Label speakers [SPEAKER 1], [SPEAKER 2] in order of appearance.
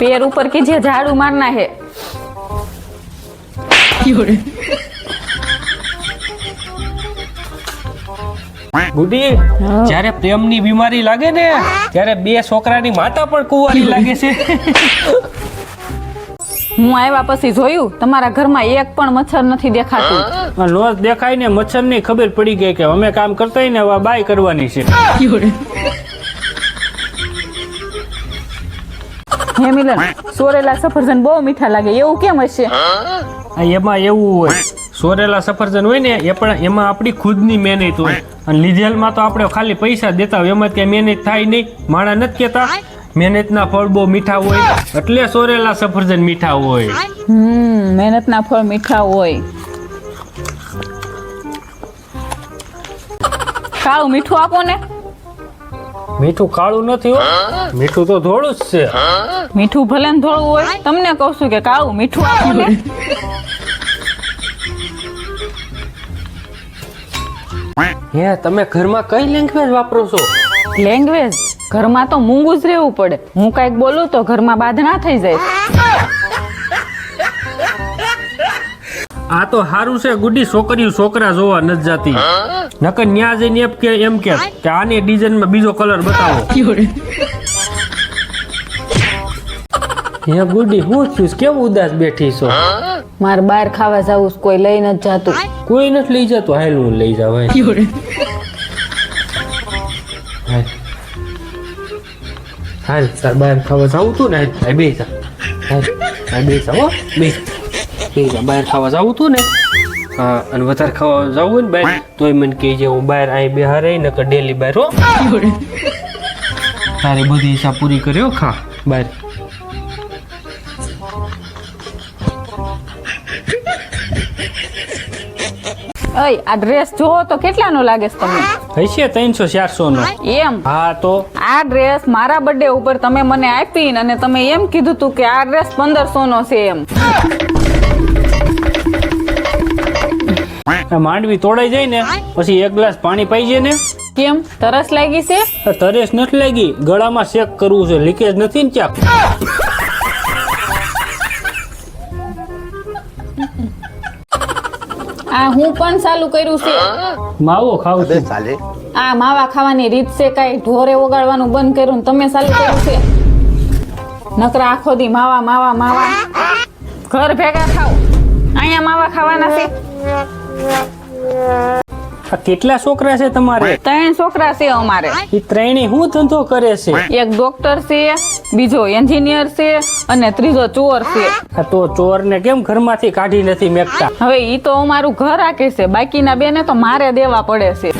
[SPEAKER 1] પેર ઉપર કીજે ઝાડુ મારના હે.
[SPEAKER 2] ગુડી જ્યારે પ્રેમની બીમારી લાગે ને ત્યારે બે છોકરાની માતા પણ કુંવારી લાગે છે.
[SPEAKER 1] હું આવ્યા પછી જોયું તમારા ઘરમાં એક પણ મચ્છર નથી દેખાતું.
[SPEAKER 2] લોસ દેખાય ને મચ્છરની ખબર પડી ગઈ કે અમે કામ કરતા ને બાય કરવાની છે.
[SPEAKER 1] હે મિલન સોરેલા સફરજન બહુ મીઠા લાગે એવું કેમ હશે?
[SPEAKER 2] એમાં એવું હોય સોરેલા સફરજન હોય ને એ પણ એમાં આપણી ખુદની મહેનત હોય. અને લીધેલમાં તો આપણે ખાલી પૈસા દેતા હોય એમાં ત્યાં મહેનત થાય નહીં. માણા નથી કહેતા મહેનતના ફળ બહુ મીઠા હોય એટલે સોરેલા સફરજન મીઠા હોય.
[SPEAKER 1] હમ મહેનતના ફળ મીઠા હોય. કાળું મીઠું આપો ને.
[SPEAKER 2] મીઠું કાળું નથી હો. મીઠું તો ધોળું જ છે.
[SPEAKER 1] મીઠું ભલે ને ધોળું હોય તમને કહું છું કે કાળું મીઠું આપો ને
[SPEAKER 2] હે તમે ઘરમાં કઈ લેંગ્વેજ વાપરો છો?
[SPEAKER 1] લેંગ્વેજ ઘરમાં તો મૂંગું જ રહેવું પડે. હું કાંઈક બોલું તો ઘરમાં બાધના થઈ જાય.
[SPEAKER 2] આ તો સારું છે ગુડી છોકરીઓ છોકરા જોવા નથી જાતી. નકર ન્યા જઈને એમ કે એમ કે કે આની ડિઝાઇનમાં બીજો કલર બતાવો. હે ગુડી હું છું કેમ ઉદાસ બેઠી છો?
[SPEAKER 1] મારે બહાર ખાવા જવું કોઈ લઈ નથી જાતું.
[SPEAKER 2] કોઈ નથી લઈ જતું હાલ હું લઈ જાવ હાલ. તાર બહાર ખાવા જાવ તું ને હાલ બે જા હાલ બે જા હો બે બે બહાર ખાવા જવું તું ને? હા અને વધારે ખાવા જવું હોય ને બહાર તોય મને કહેજે હું બહાર અહીં બહાર રહી નકર ડેલી બહાર હો. તારે બધી ઈચ્છા પૂરી કર્યો ખા બહાર.
[SPEAKER 1] અય આ ડ્રેસ જોવો તો કેટલાનો લાગે છે તમને?
[SPEAKER 2] હશે ત્રણસો ચારસો નો
[SPEAKER 1] એમ?
[SPEAKER 2] હા તો?
[SPEAKER 1] આ ડ્રેસ મારા બર્થડે ઉપર તમે મને આપી અને તમે એમ કીધું તું કે આ ડ્રેસ પંદરસો નો છે એમ.
[SPEAKER 2] માંડવી તોડાઈ જાય ને પછી એક ગ્લાસ પાણી પાઈ જાય ને.
[SPEAKER 1] કેમ? તરસ લાગી છે?
[SPEAKER 2] તરસ નથી લાગી. ગળામાં શેક કરવું છે. લીકેજ નથી ને ચાક
[SPEAKER 1] આ હું પણ ચાલુ કર્યું છે.
[SPEAKER 2] માવો ખાવ છે.
[SPEAKER 3] સાલે
[SPEAKER 1] આ માવા ખાવાની રીત છે કઈ? ઢોરે ઓગાળવાનું બંધ કર્યું ને તમે ચાલુ કર્યું છે. નકરા આખો દી માવા માવા માવા. ઘર ભેગા ખાવ અહીંયા માવા ખાવાના છે.
[SPEAKER 2] કેટલા છોકરા છે તમારે?
[SPEAKER 1] ત્રણ છોકરા છે અમારે.
[SPEAKER 2] એ ત્રણે શું ધંધો કરે છે?
[SPEAKER 1] એક ડોક્ટર છે બીજો એન્જિનિયર છે અને ત્રીજો ચોર છે.
[SPEAKER 2] તો ચોર ને કેમ ઘરમાંથી કાઢી નથી મેકતા?
[SPEAKER 1] હવે ઈ તો અમારું ઘર આકે છે બાકીના બેને તો મારે દેવા પડે છે.